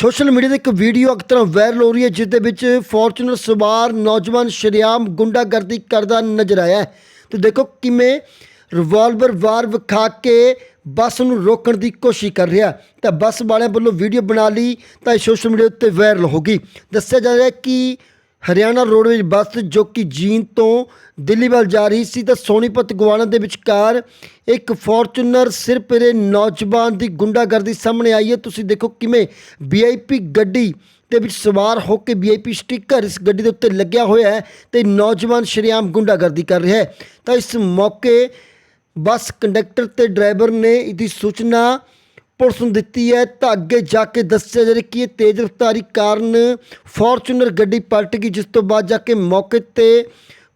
Social media ਤੇ ਇੱਕ video ਇੱਕ ਵਾਇਰਲ ਹੋ ਰਹੀ ਹੈ ਜਿਸ ਦੇ ਵਿੱਚ ਫੋਰਚੂਨਰ ਸਵਾਰ ਨੌਜਵਾਨ ਸ਼ਰੇਆਮ ਗੁੰਡਾਗਰਦੀ ਕਰਦਾ ਨਜ਼ਰ ਆਇਆ ਹੈ। ਤੇ ਦੇਖੋ ਕਿਵੇਂ ਰਿਵਾਲਵਰ ਵਾਰ ਵਿਖਾ ਕੇ ਬੱਸ ਨੂੰ ਰੋਕਣ ਦੀ ਕੋਸ਼ਿਸ਼ ਕਰ ਰਿਹਾ ਤਾਂ ਬੱਸ ਵਾਲਿਆਂ ਵੱਲੋਂ ਵੀਡੀਓ ਬਣਾ ਲਈ, ਤਾਂ ਇਹ ਸੋਸ਼ਲ ਮੀਡੀਆ ਉੱਤੇ ਵਾਇਰਲ ਹੋ ਗਈ। ਦੱਸਿਆ ਜਾ ਰਿਹਾ ਕਿ ਹਰਿਆਣਾ ਰੋਡਵੇਜ਼ ਬੱਸ ਜੋ ਕਿ ਜੀਂਦ ਤੋਂ ਦਿੱਲੀ ਵੱਲ ਜਾ ਰਹੀ ਸੀ ਤਾਂ ਸੋਨੀਪਤ ਗਵਾਣਾ ਦੇ ਵਿਚਕਾਰ ਇੱਕ ਫੋਰਚੂਨਰ ਸਿਰ ਪਰੇ ਨੌਜਵਾਨ ਦੀ ਗੁੰਡਾਗਰਦੀ ਸਾਹਮਣੇ ਆਈ ਹੈ। ਤੁਸੀਂ ਦੇਖੋ ਕਿਵੇਂ ਵੀਆਈਪੀ ਗੱਡੀ ਦੇ ਵਿੱਚ ਸਵਾਰ ਹੋ ਕੇ ਵੀਆਈਪੀ ਸਟicker ਇਸ ਗੱਡੀ ਦੇ ਉੱਤੇ ਲੱਗਿਆ ਹੋਇਆ ਹੈ ਤੇ ਨੌਜਵਾਨ ਸ਼ਰੇਆਮ ਗੁੰਡਾਗਰਦੀ ਕਰ ਰਿਹਾ ਹੈ। ਤਾਂ ਇਸ ਮੌਕੇ ਬੱਸ ਕੰਡਕਟਰ ਤੇ ਡਰਾਈਵਰ ਨੇ ਇਹਦੀ ਸੂਚਨਾ ਪੁਲਿਸ ਨੂੰ ਦਿੱਤੀ ਹੈ। ਤਾਂ ਅੱਗੇ ਜਾ ਕੇ ਦੱਸਿਆ ਜਾ ਰਿਹਾ ਕਿ ਇਹ ਤੇਜ਼ ਰਫ਼ਤਾਰੀ ਕਾਰਨ ਫੋਰਚੂਨਰ ਗੱਡੀ ਪਲਟ ਗਈ, ਜਿਸ ਤੋਂ ਬਾਅਦ ਜਾ ਕੇ ਮੌਕੇ ਤੇ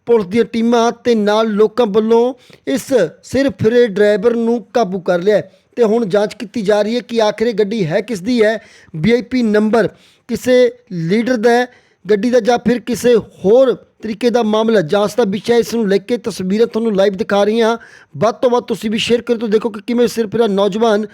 ਪੁਲਿਸ ਦੀਆਂ ਟੀਮਾਂ ਤੇ ਨਾਲ ਲੋਕਾਂ ਵੱਲੋਂ ਇਸ ਸਿਰ ਫਿਰੇ ਡਰਾਈਵਰ ਨੂੰ ਕਾਬੂ ਕਰ ਲਿਆ ਹੈ। ਤੇ ਹੁਣ ਜਾਂਚ ਕੀਤੀ ਜਾ ਰਹੀ ਹੈ ਕਿ ਆਖਿਰ ਗੱਡੀ ਹੈ ਕਿਸ ਦੀ ਹੈ। ਵੀਆਈਪੀ ਨੰਬਰ ਕਿਸੇ ਲੀਡਰ ਦਾ ਗੱਡੀ ਦਾ ਜਾਂ ਫਿਰ ਕਿਸੇ ਹੋਰ ਤਰੀਕੇ ਦਾ ਮਾਮਲਾ ਜਾਂਚ ਦਾ ਵਿਸ਼ਾ ਇਸ ਨੂੰ ਲੈ ਕੇ ਤਸਵੀਰਾਂ ਤੁਹਾਨੂੰ ਲਾਈਵ ਦਿਖਾ ਰਹੀ ਹਾਂ ਵੱਧ ਤੋਂ ਵੱਧ ਤੁਸੀਂ ਵੀ ਸ਼ੇਅਰ ਕਰੋ ਤਾਂ ਦੇਖੋ ਕਿ ਕਿਵੇਂ ਸਿਰ ਫਿਰਾ ਨੌਜਵਾਨ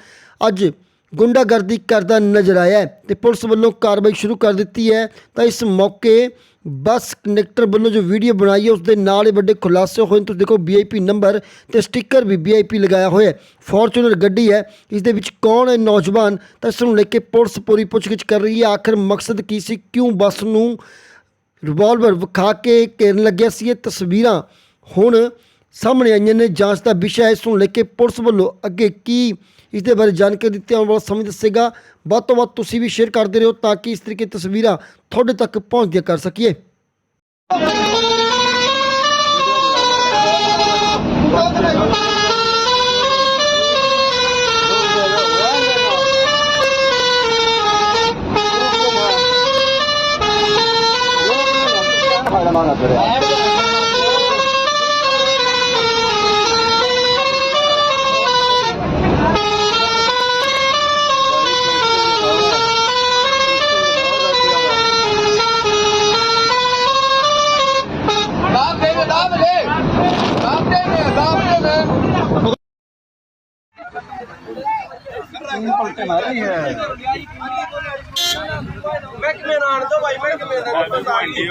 ਅੱਜ ਗੁੰਡਾਗਰਦੀ ਕਰਦਾ ਨਜ਼ਰ ਆਇਆ ਹੈ ਤੇ ਪੁਲਿਸ ਵੱਲੋਂ ਕਾਰਵਾਈ ਸ਼ੁਰੂ ਕਰ ਦਿੱਤੀ ਹੈ। ਤਾਂ ਇਸ ਮੌਕੇ ਬੱਸ ਕੰਡਕਟਰ ਵੱਲੋਂ ਜੋ ਵੀਡੀਓ ਬਣਾਈ ਹੈ ਉਸ ਦੇ ਨਾਲ ਹੀ ਵੱਡੇ ਖੁਲਾਸੇ ਹੋਏ ਨੇ। ਤੁਸੀਂ ਦੇਖੋ ਵੀਆਈਪੀ ਨੰਬਰ ਤੇ ਸਟicker ਵੀ ਵੀਆਈਪੀ ਲਗਾਇਆ ਹੋਇਆ ਹੈ। ਫੋਰਚੂਨਰ ਗੱਡੀ ਹੈ। ਇਸ ਦੇ ਵਿੱਚ ਕੌਣ ਹੈ? ਨੌਜਵਾਨ। ਤਾਂ ਇਸ ਨੂੰ ਲੈ ਕੇ ਪੁਲਿਸ ਪੂਰੀ ਪੁੱਛਗਿੱਛ ਕਰ ਰਹੀ ਹੈ। ਆਖਰ ਮਕਸਦ ਕੀ ਸੀ? ਕਿਉਂ ਬੱਸ ਨੂੰ ਰਿਵਾਲਵਰ ਵਿਖਾ ਕੇ ਘੇਰਨ ਲੱਗਿਆ ਸੀ? ਇਹ ਤਸਵੀਰਾਂ ਹੁਣ ਸਾਹਮਣੇ ਆਈਆਂ ਨੇ, ਜਾਂਚ ਦਾ ਵਿਸ਼ਾ ਹੈ ਇਸ ਨੂੰ ਲੈ ਕੇ ਪੁਲਿਸ ਵੱਲੋਂ ਅੱਗੇ ਕੀ ਇਸ ਦੇ ਬਾਰੇ ਜਾਣਕਾਰੀ ਦਿੱਤੀ ਆਉਣ ਵਾਲਾ ਸਮੇਂ ਦੱਸੇਗਾ। ਵੱਧ ਤੋਂ ਵੱਧ ਤੁਸੀਂ ਵੀ ਸ਼ੇਅਰ ਕਰਦੇ ਰਹੋ ਤਾਂ ਕਿ ਇਸ ਤਰੀਕੇ ਦੀਆਂ ਤਸਵੀਰਾਂ ਤੁਹਾਡੇ ਤੱਕ ਪਹੁੰਚਦੀਆਂ ਕਰ ਸਕੀਏ। दाब ਤੂੰ ਪਲਟੇ ਮੈਂ ਕਿਵੇਂ ਨਾਲ ਤੋਂ ਭਾਈ ਮੈਂ ਕਿਵੇਂ ਦਾ ਪਸੰਦ ਆਈ